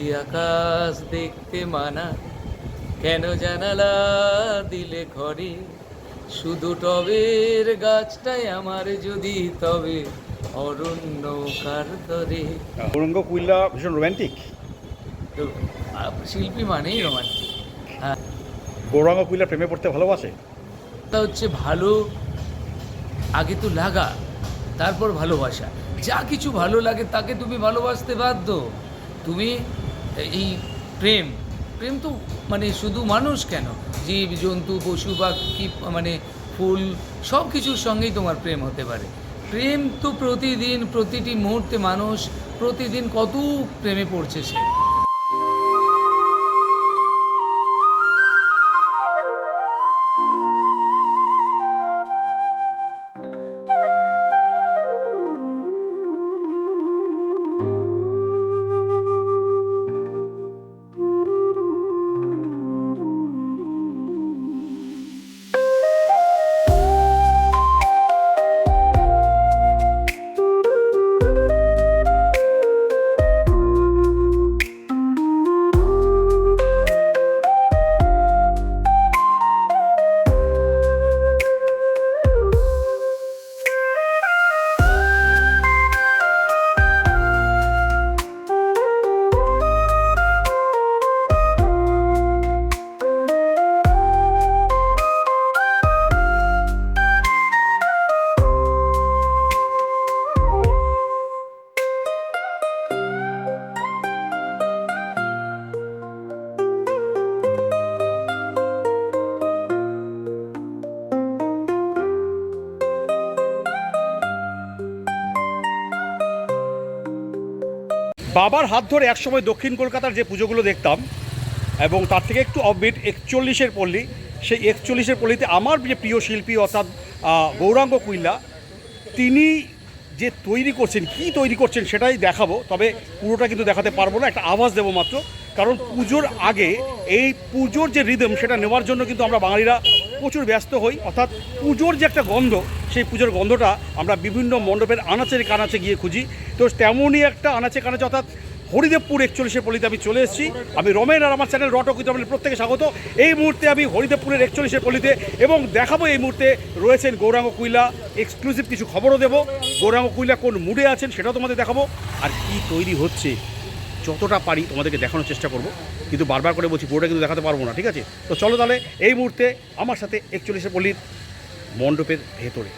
যদি আকাশ দেখতে মানা। কেন জানালা দিলে ঘরে? শুধু টবের গাছটাই আমার যদি তবে। অরণ্য কার তরে? গৌরঙ্গ কুইল্লা ভীষণ রোমান্টিক শিল্পী মানেই রোমান্টিক হ্যাঁ। গৌরাঙ্গ কুইল্লা প্রেমে পড়তে ভালোবাসে? তা হচ্ছে ভালো আগে তো লাগা তারপর ভালোবাসা। যা কিছু ভালো লাগে তাকে তুমি ভালোবাসতে বাধ্য। তুমি এই প্রেম প্রেম তো মানে শুধু মানুষ কেন? জীব, জন্তু, পশু, পাখি মানে ফুল, সব কিছুর সঙ্গেই তোমার প্রেম হতে পারে। প্রেম তো প্রতিদিন, প্রতিটি মুহূর্তে মানুষ প্রতিদিন কত প্রেমে পড়ছে সে। বাবার হাত ধরে একসময় দক্ষিণ কলকাতার যে পুজোগুলো দেখতাম, এবং তার থেকে একটু অফবিট একচল্লিশের পল্লী, সেই একচল্লিশের পল্লীতে আমার যে প্রিয় শিল্পী অর্থাৎ গৌরাঙ্গ কুইল্লা, তিনি যে তৈরি করছেন, কি তৈরি করছেন সেটাই দেখাবো, তবে পুরোটা কিন্তু দেখাতে পারব না, একটা আওয়াজ দেবো মাত্র। কারণ পুজোর আগে এই পুজোর যে রিদম সেটা নেওয়ার জন্য কিন্তু আমরা বাঙালিরা প্রচুর ব্যস্ত হই, অর্থাৎ পুজোর যে একটা গন্ধ, সেই পুজোর গন্ধটা আমরা বিভিন্ন মণ্ডপের আনাচের কানাচে গিয়ে খুঁজি। তো তেমনই একটা আনাচে কানাচে, অর্থাৎ হরিদেবপুর একচল্লিশের পল্লীতে আমি চলে এসেছি। আমি রমেন আর আমার চ্যানেল রটক আমাদের প্রত্যেকে স্বাগত। এই মুহূর্তে আমি হরিদেবপুরের একচল্লিশের পল্লীতে এবং দেখাবো এই মুহূর্তে রয়েছেন গৌরাঙ্গ কুইলা। এক্সক্লুসিভ কিছু খবরও দেবো। গৌরাঙ্গ কুইলা কোন মুডে আছেন সেটাও তোমাদের দেখাবো। আর কি তৈরি হচ্ছে, যতটা পারি তোমাদেরকে দেখানোর চেষ্টা করব। কিন্তু বারবার করে বলছি, পুরোটা কিন্তু দেখাতে পারব না, ঠিক আছে? তো চলো তাহলে এই মুহূর্তে আমার সাথে একচল্লিশে পল্লীর মণ্ডপের ভেতরে।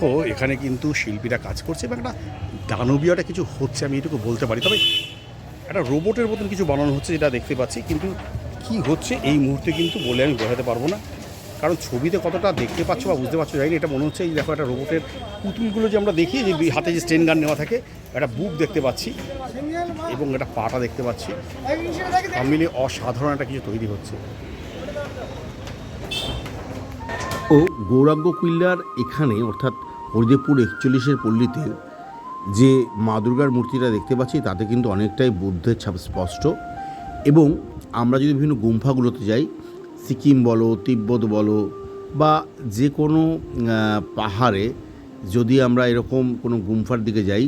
দেখো এখানে কিন্তু শিল্পীরা কাজ করছে এবং একটা দানবীয় একটা কিছু হচ্ছে আমি এটুকু বলতে পারি। তবে একটা রোবটের মতন কিছু বানানো হচ্ছে যেটা দেখতে পাচ্ছি কিন্তু কি হচ্ছে এই মুহূর্তে কিন্তু বলে আমি বোঝাতে পারব না। কারণ ছবিতে কতটা দেখতে পাচ্ছ বা বুঝতে পারছ জানি না, এটা মনে হচ্ছে এই দেখো একটা রোবটের পুতুলগুলো যে আমরা দেখি যে হাতে যে স্টেন গান নেওয়া থাকে একটা বুক দেখতে পাচ্ছি এবং একটা পাটা দেখতে পাচ্ছি। মিলিয়ে অসাধারণ একটা কিছু তৈরি হচ্ছে। ও গৌরাঙ্গ কুইল্লার এখানে অর্থাৎ হরিদেবপুর একচল্লিশের পল্লীতে যে মা দুর্গার মূর্তিটা দেখতে পাচ্ছি, তাতে কিন্তু অনেকটাই বুদ্ধের ছাপ স্পষ্ট। এবং আমরা যদি বিভিন্ন গুম্ফাগুলোতে যাই, সিকিম বলো, তিব্বত বলো, বা যে কোনো পাহাড়ে যদি আমরা এরকম কোনো গুম্ফার দিকে যাই,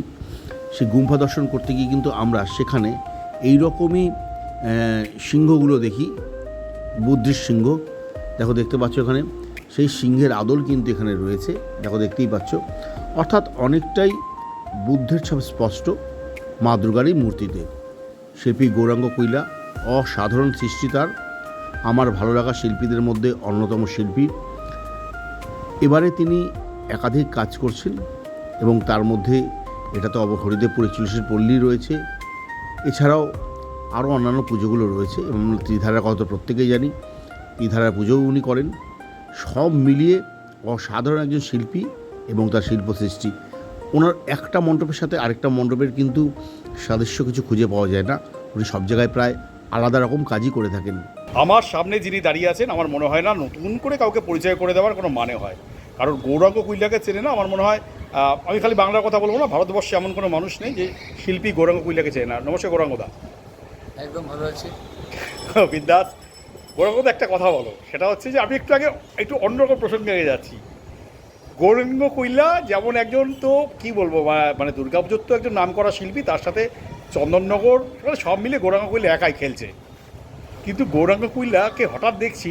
সেই গুম্ফা দর্শন করতে গিয়ে কিন্তু আমরা সেখানে এই রকমই সিংহগুলো দেখি, বুদ্ধির সিংহ। দেখো, দেখতে পাচ্ছ এখানে। সেই সিংহের আদল কিন্তু এখানে রয়েছে। দেখো, দেখতেই পাচ্ছ। অর্থাৎ অনেকটাই বুদ্ধের ছাপ স্পষ্ট। মা দুর্গারই মূর্তিতে। শিল্পী গৌরাঙ্গ কুইলা অসাধারণ সৃষ্টি তার। আমার ভালো লাগা শিল্পীদের মধ্যে অন্যতম শিল্পী। এবারে তিনি একাধিক কাজ করছেন এবং তার মধ্যে এটা তো অব হরিদেবপুর একচল্লিশের পল্লী রয়েছে। এছাড়াও আরও অন্যান্য পুজোগুলো রয়েছে। এবং ত্রিধারার কথা তো প্রত্যেকেই জানি। ত্রিধারার পুজোও উনি করেন। সব মিলিয়ে অসাধারণ একজন শিল্পী এবং তার শিল্প সৃষ্টি। ওনার একটা মণ্ডপের সাথে আরেকটা মণ্ডপের কিন্তু সাদৃশ্য কিছু খুঁজে পাওয়া যায় না। উনি সব জায়গায় প্রায় আলাদা রকম কাজই করে থাকেন। আমার সামনে যিনি দাঁড়িয়ে আছেন আমার মনে হয় না নতুন করে কাউকে পরিচয় করে দেওয়ার কোনো মানে হয়। কারণ গৌরাঙ্গ কুইল্লাকে চেনে না আমার মনে হয় আমি খালি বাংলার কথা বলব না ভারতবর্ষে এমন কোনো মানুষ নেই যে শিল্পী গৌরাঙ্গ কুইলাকে চেনে না। নমস্কার গৌরাঙ্গদা। একদম ভালো আছে। বিদ্যাস গৌরাঙ্গদা একটা কথা বলো। সেটা হচ্ছে যে আমি একটু আগে একটু অন্যরকম প্রসঙ্গে যাচ্ছি। গৌরাঙ্গ কুইল্লা যেমন একজন তো কি বলব মানে দুর্গাপুজোর তো একজন নামকরা শিল্পী, তার সাথে চন্দননগর সব মিলে গৌরাঙ্গ কুইল্লা একাই খেলছে। কিন্তু গৌরাঙ্গ কুইল্লাকে হঠাৎ দেখছি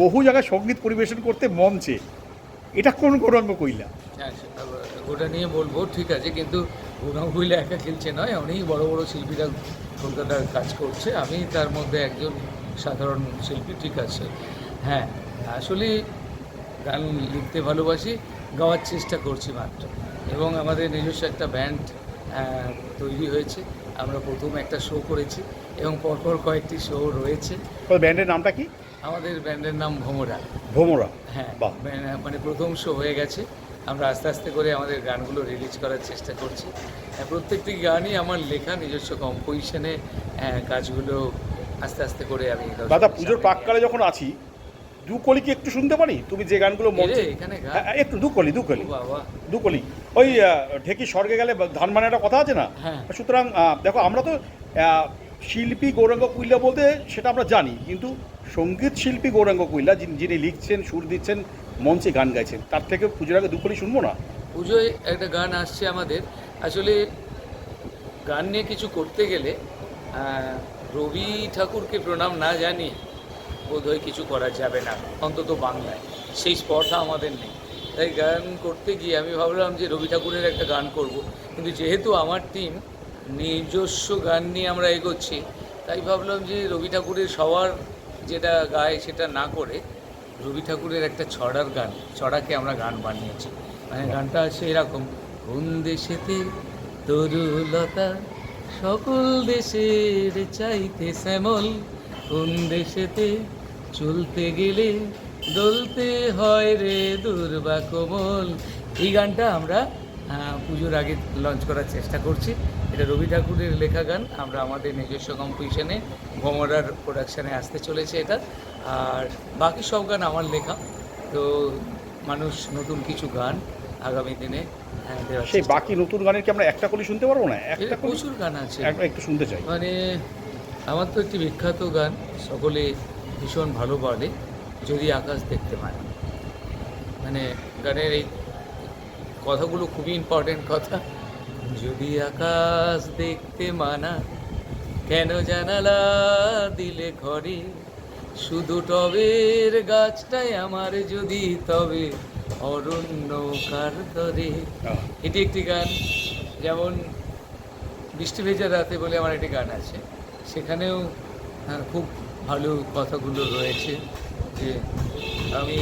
বহু জায়গায় সংগীত পরিবেশন করতে মঞ্চে এটা কোন গৌরাঙ্গ কুইল্লা হ্যাঁ ওটা নিয়ে বলব, ঠিক আছে, কিন্তু গৌরাঙ্গ হুইলে একা খেলছে নয়, অনেক বড় বড় শিল্পীরা কলকাতার কাজ করছে। আমি তার মধ্যে একজন সাধারণ শিল্পী ঠিক আছে। হ্যাঁ আসলে গান লিখতে ভালোবাসি গাওয়ার চেষ্টা করছি মাত্র। এবং আমাদের নিজস্ব একটা ব্যান্ড তৈরি হয়েছে। আমরা প্রথম একটা শো করেছি এবং পরপর কয়েকটি শো রয়েছে। ব্যান্ডের নামটা কি? আমাদের ব্যান্ডের নাম ভোমরা। ভোমরা হ্যাঁ বাহ। মানে- মানে প্রথম শো হয়ে গেছে। আমরা আস্তে আস্তে করে আমাদের গানগুলো রিলিজ করার চেষ্টা করছি। হ্যাঁ, প্রত্যেকটি গানই আমার লেখা নিজস্ব কম্পোজিশনে কাজগুলো আস্তে আস্তে করে আমি দাদা পুজোর প্রাককালে যখন আছি দু কলি কি একটু শুনতে পারি? তুমি যে গানগুলো মঞ্চে হ্যাঁ, একটু দু কলি দু কলি। ও বাবা। দুকলি ওই ঢেকি স্বর্গে গেলে ধান মানে একটা কথা আছে না? হ্যাঁ। সুতরাং দেখো আমরা তো শিল্পী গৌরাঙ্গ কুইল্লা বলতে সেটা আমরা জানি কিন্তু সংগীত শিল্পী গৌরাঙ্গ কুইল্লা যিনি লিখছেন সুর দিচ্ছেন মঞ্চে গান গাইছেন তার থেকে পুজোর আগে দুকলি শুনব না? পুজোয় একটা গান আসছে আমাদের। আসলে গান নিয়ে কিছু করতে গেলে রবি ঠাকুরকে প্রণাম না জানি বোধহয় কিছু করা যাবে না, অন্তত বাংলায়। সেই স্পর্ধা আমাদের নেই। তাই গান করতে গিয়ে আমি ভাবলাম যে রবি ঠাকুরের একটা গান করব। কিন্তু যেহেতু আমার টিম নিজস্ব গান নিয়ে আমরা এগোচ্ছি, তাই ভাবলাম যে রবি ঠাকুরের সবার যেটা গায় সেটা না করে রবি ঠাকুরের একটা ছড়ার গান, ছড়াকে আমরা গান বানিয়েছি। মানে গানটা আছে এরকম, কোন দেশেতে তরুলতা সকল দেশের চাইতে শ্যামল। কোন দেশেতে চলতে গেলে দলতে হয় রে দুর্বা কোমল? এই গানটা আমরা পুজোর আগে লঞ্চ করার চেষ্টা করছি। এটা রবি ঠাকুরের লেখা গান। আমরা আমাদের নিজস্ব কম্পোজিশনে ভমরার প্রোডাকশানে আসতে চলেছে এটা। আর বাকি সব গান আমার লেখা। তো মানুষ নতুন কিছু গান আগামী দিনে হ্যাঁ, সেই বাকি নতুন গানের কি আমরা একটা কলি শুনতে পারব না? একটা প্রচুর গান আছে। এক- একটু শুনতে চাই। মানে আমার তো একটি বিখ্যাত গান সকলে ভীষণ ভালো বলে যদি আকাশ দেখতে পায়। মানে গানের এই কথাগুলো খুবই ইম্পর্টেন্ট কথা। যদি আকাশ দেখতে মানা কেন জানালা দিলে ঘরে? শুধু টবের গাছটাই আমার যদি তবে। অরণ্য কার হ্যাঁ। এটি একটি গান যেমন বৃষ্টি ভেজা রাতে বলে আমার একটি গান আছে। সেখানেও হ্যাঁ, খুব ভালো কথাগুলো রয়েছে যে আমি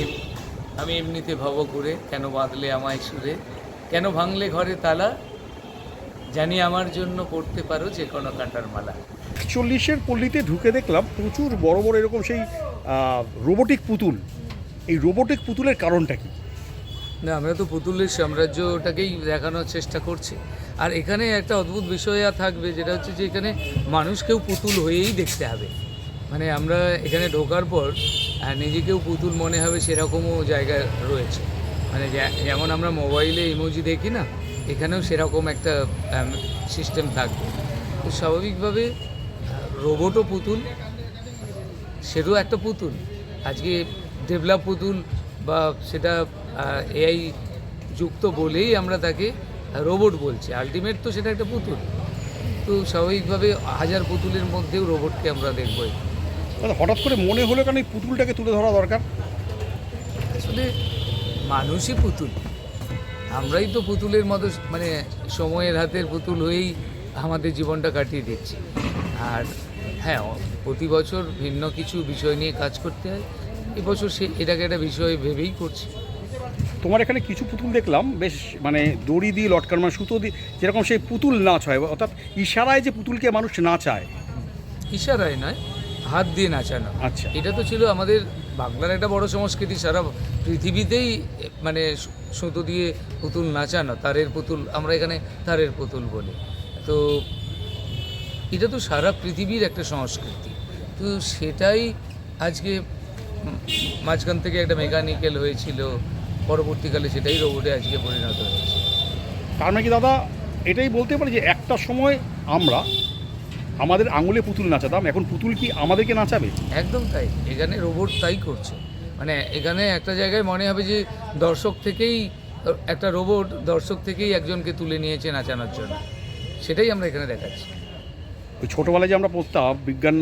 আমি এমনিতে ভব করে কেন বাঁধলে আমায় সুরে? কেন ভাঙলে ঘরে তালা? জানি আমার জন্য পড়তে পারো যে কোনো কাঁটার মালা। চল্লিশের পল্লীতে ঢুকে দেখলাম প্রচুর বড় বড় এরকম সেই রোবোটিক পুতুল। এই রোবোটিক পুতুলের কারণটা কি? না, আমরা তো পুতুলের সাম্রাজ্যটাকেই দেখানোর চেষ্টা করছি। আর এখানে একটা অদ্ভুত বিষয় থাকবে, যেটা হচ্ছে যে এখানে মানুষকেও পুতুল হয়েই দেখতে হবে। মানে আমরা এখানে ঢোকার পর নিজেকেও পুতুল মনে হবে সেরকমও জায়গা রয়েছে। মানে যেমন আমরা মোবাইলে ইমোজি দেখি না, এখানেও সেরকম একটা সিস্টেম থাকবে। তো স্বাভাবিকভাবে রোবটও পুতুল সেটাও একটা পুতুল। আজকে ডেভেলপ পুতুল বা সেটা এআই যুক্ত বলেই আমরা তাকে রোবট বলছি। আলটিমেট তো সেটা একটা পুতুল। তো স্বাভাবিকভাবে হাজার পুতুলের মধ্যেও রোবটকে আমরা দেখব। হঠাৎ করে মনে হলো কেন এই পুতুলটাকে তুলে ধরা দরকার? আসলে মানুষই পুতুল। আমরাই তো পুতুলের মতো মানে সময়ের হাতের পুতুল হয়েই আমাদের জীবনটা কাটিয়ে দিচ্ছি। আর হ্যাঁ প্রতি বছর ভিন্ন কিছু বিষয় নিয়ে কাজ করতে হয়। এবছর সে এটাকে একটা বিষয় ভেবেই করছি। তোমার এখানে কিছু পুতুল দেখলাম বেশ মানে দড়ি দিয়ে লটকানো মানে সুতো দিয়ে যেরকম সেই পুতুল নাচ হয় অর্থাৎ ইশারায় যে পুতুলকে মানুষ নাচায়। ইশারায় নয় হাত দিয়ে নাচানো। আচ্ছা। এটা তো ছিল আমাদের বাংলার একটা বড় সংস্কৃতি সারা পৃথিবীতেই মানে সুতো দিয়ে পুতুল নাচানো তারের পুতুল আমরা এখানে তারের পুতুল বলি। তো এটা তো সারা পৃথিবীর একটা সংস্কৃতি। তো সেটাই আজকে মাঝখান থেকে একটা মেকানিক্যাল হয়েছিল পরবর্তীকালে সেটাই রোবটে আজকে পরিণত হয়েছে। তার মানে কি দাদা এটাই বলতে পারি যে একটা সময় আমরা আমাদের আঙুলে পুতুল নাচাতাম এখন পুতুল কি আমাদেরকে নাচাবে? একদম তাই এখানে রোবট তাই করছে। মানে এখানে একটা জায়গায় মনে হবে যে দর্শক থেকেই একটা রোবট দর্শক থেকেই একজনকে তুলে নিয়েছে নাচানোর জন্য। সেটাই আমরা এখানে দেখাচ্ছি। ওই ছোটোবেলায় যে আমরা পড়তাম বিজ্ঞান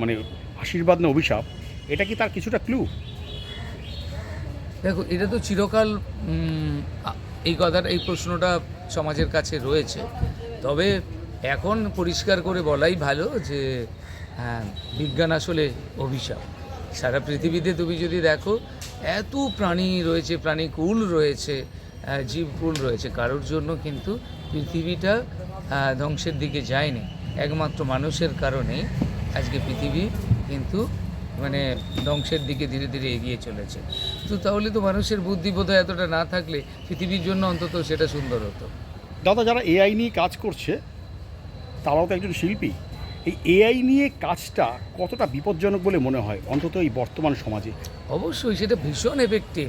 মানে আশীর্বাদ না অভিশাপ এটা কি তার কিছুটা ক্লু দেখো এটা তো চিরকাল এই কথাটা এই প্রশ্নটা সমাজের কাছে রয়েছে। তবে এখন পরিষ্কার করে বলাই ভালো যে হ্যাঁ বিজ্ঞান আসলে অভিশাপ। সারা পৃথিবীতে তুমি যদি দেখো এত প্রাণী রয়েছে প্রাণীকুল রয়েছে আহ, জীবকুল রয়েছে কারোর জন্য কিন্তু পৃথিবীটা ধ্বংসের দিকে যায়নি। একমাত্র মানুষের কারণে আজকে পৃথিবী কিন্তু মানে ধ্বংসের দিকে ধীরে ধীরে এগিয়ে চলেছে। তো তাহলে তো মানুষের বুদ্ধিবোধ এতটা না থাকলে পৃথিবীর জন্য অন্তত সেটা সুন্দর হতো। দাদা যারা এআই নিয়ে কাজ করছে তারাও তো একজন শিল্পী। এই এআই নিয়ে কাজটা কতটা বিপজ্জনক বলে মনে হয় অন্তত এই বর্তমান সমাজে? অবশ্যই সেটা ভীষণ এফেক্টিভ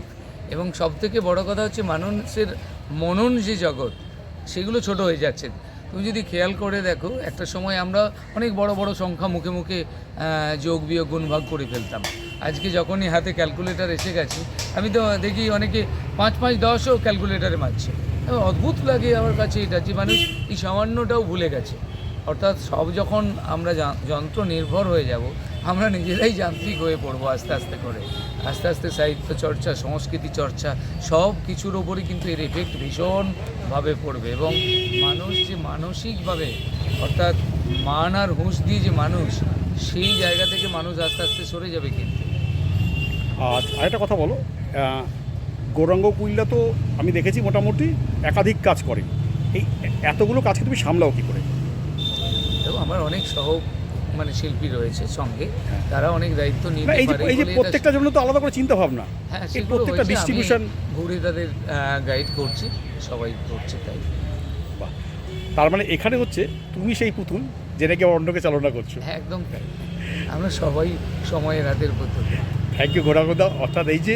এবং সব থেকে বড় কথা হচ্ছে মানুষের মনন যে জগৎ সেগুলো ছোট হয়ে যাচ্ছে। তুমি যদি খেয়াল করে দেখো, একটা সময় আমরা অনেক বড় বড় সংখ্যা মুখে মুখে যোগ বিয়োগ গুণ ভাগ করে ফেলতাম। আজকে যখনই হাতে ক্যালকুলেটর এসে গেছে, আমি তো দেখি অনেকে পাঁচ পাঁচ দশও ক্যালকুলেটারে মারছে। অদ্ভুত লাগে আমার কাছে এটা যে মানুষ এই সামান্যটাও ভুলে গেছে। অর্থাৎ সব যখন আমরা যন্ত্র নির্ভর হয়ে যাব, আমরা নিজেরাই যান্ত্রিক হয়ে পড়ব আস্তে আস্তে করে। আস্তে আস্তে সাহিত্য চর্চা, সংস্কৃতি চর্চা সব কিছুর ওপরই কিন্তু এর এফেক্ট ভীষণভাবে পড়বে এবং মানুষ যে মানসিকভাবে অর্থাৎ মান আর হুঁশ দিয়ে যে মানুষ সেই জায়গা থেকে মানুষ আস্তে আস্তে সরে যাবে কিন্তু। আর আরেকটা কথা বলো গৌরাঙ্গ কুইল্লা তো আমি দেখেছি মোটামুটি একাধিক কাজ করে। এই এতগুলো কাজকে তুমি সামলাও কী করে? এবং আমার অনেক সহ মানে শিল্পী রয়েছে সঙ্গে তারা অনেক দায়িত্ব না নিতে এই যে পারে এই যে প্রত্যেকটা জন্য তো আলাদা করে চিন্তা ভাবনা হ্যাঁ প্রত্যেকটা ডিস্ট্রিবিউশন ঘুরে তাদের গাইড করছি। সবাই করছে তাই। বাহ। তার মানে এখানে হচ্ছে তুমি সেই পুতুল যেটাকে অন্যকে চালনা করছ। হ্যাঁ একদম তাই। আমরা সবাই সময়ের রাতের পুতুল থ্যাংক ইউ গোরাগোদা। অর্থাৎ এই যে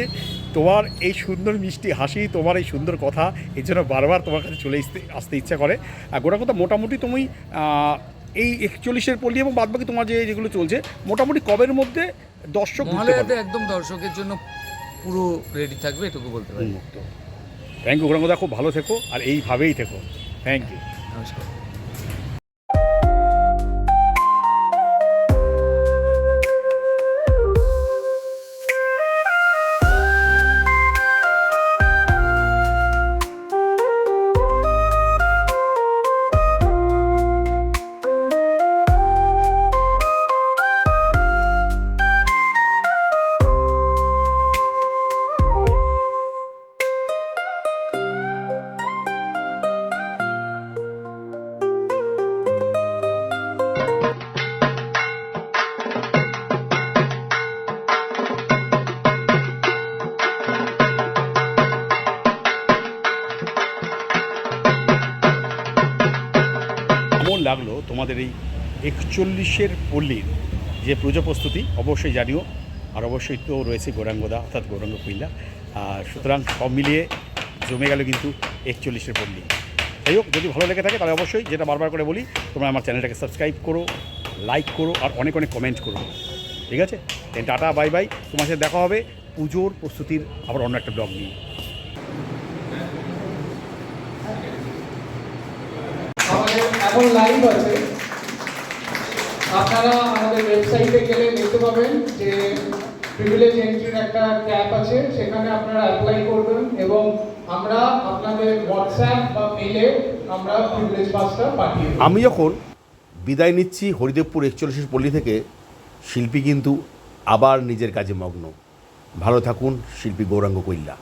তোমার এই সুন্দর মিষ্টি হাসি তোমার এই সুন্দর কথা এর জন্য বারবার তোমার কাছে চলে আসতে আসতে ইচ্ছা করে। আর গোটা কথা মোটামুটি তুমি এই একচল্লিশের পল্লী এবং বাদবাকি তোমার যে যেগুলো চলছে মোটামুটি কবের মধ্যে দর্শক একদম দর্শকের জন্য পুরো রেডি থাকবে এটুকু বলতে পারি। থ্যাংক ইউ গোরাগোদা খুব ভালো থেকো আর এইভাবেই থেকো। থ্যাংক ইউ নমস্কার। লাগল তোমাদের এই একচল্লিশের পল্লীর যে পুজো প্রস্তুতি অবশ্যই জানিও। আর অবশ্যই তো রয়েছে গৌরাঙ্গদা, অর্থাৎ গৌরাঙ্গ কুইল্লা সুতরাং সব মিলিয়ে জমে গেল কিন্তু একচল্লিশের পল্লী। যাই হোক, যদি ভালো লেগে থাকে তাহলে অবশ্যই যেটা বারবার করে বলি, তোমরা আমার চ্যানেলটাকে সাবস্ক্রাইব করো, লাইক করো, আর অনেক অনেক কমেন্ট করো। ঠিক আছে? টাটা বাই বাই তোমার সাথে দেখা হবে পুজোর প্রস্তুতির আবার অন্য একটা ব্লগ নিয়ে। এখন লাইভ আছে। আপনারা আমাদের ওয়েবসাইটে গেলে দেখতে পাবেন যে প্রিভিলেজ এন্ট্রির একটা ট্যাব আছে। সেখানে আপনারা অ্যাপ্লাই করবেন এবং আমরা আপনাদের হোয়াটসঅ্যাপ বা মেলে আমরা প্রিভিলেজ পাসটা পাঠিয়ে আমি যখন বিদায় নিচ্ছি হরিদেবপুর একচল্লিশের পল্লী থেকে, শিল্পী কিন্তু আবার নিজের কাজে মগ্ন। ভালো থাকুন, শিল্পী গৌরাঙ্গ কৈল্লা